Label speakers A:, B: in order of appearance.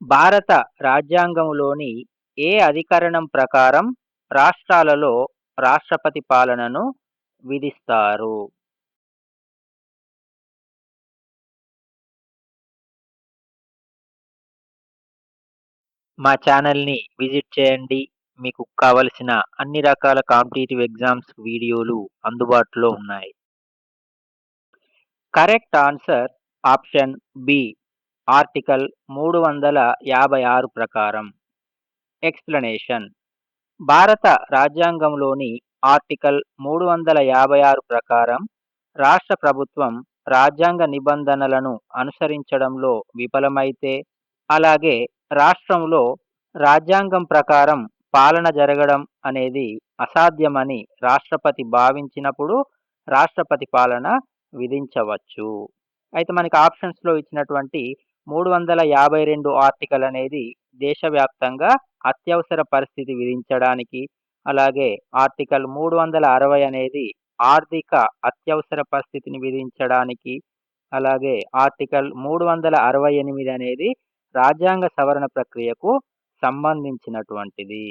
A: భారత రాజ్యాంగములోని ఏ అధికరణం ప్రకారం రాష్ట్రాలలో రాష్ట్రపతి పాలనను విధిస్తారు? మా ఛానల్ని విజిట్ చేయండి. మీకు కావలసిన అన్ని రకాల కాంపిటేటివ్ ఎగ్జామ్స్ వీడియోలు అందుబాటులో ఉన్నాయి. Correct answer option B article మూడు వందల యాభై ఆరు ప్రకారం. ఎక్స్ప్లెనేషన్. భారత రాజ్యాంగంలోని ఆర్టికల్ మూడు వందల యాభై ఆరు ప్రకారం రాష్ట్ర ప్రభుత్వం రాజ్యాంగ నిబంధనలను అనుసరించడంలో విఫలమైతే అలాగే రాష్ట్రంలో రాజ్యాంగం ప్రకారం పాలన జరగడం అనేది అసాధ్యమని రాష్ట్రపతి భావించినప్పుడు రాష్ట్రపతి పాలన విధించవచ్చు. అయితే మనకి ఆప్షన్స్లో ఇచ్చినటువంటి మూడు వందల యాభై రెండు ఆర్టికల్ అనేది దేశవ్యాప్తంగా అత్యవసర పరిస్థితి విధించడానికి అలాగే ఆర్టికల్ మూడు వందల అరవై అనేది ఆర్థిక అత్యవసర పరిస్థితిని విధించడానికి అలాగే ఆర్టికల్ మూడు వందల అరవై ఎనిమిది అనేది రాజ్యాంగ సవరణ ప్రక్రియకు సంబంధించినటువంటిది.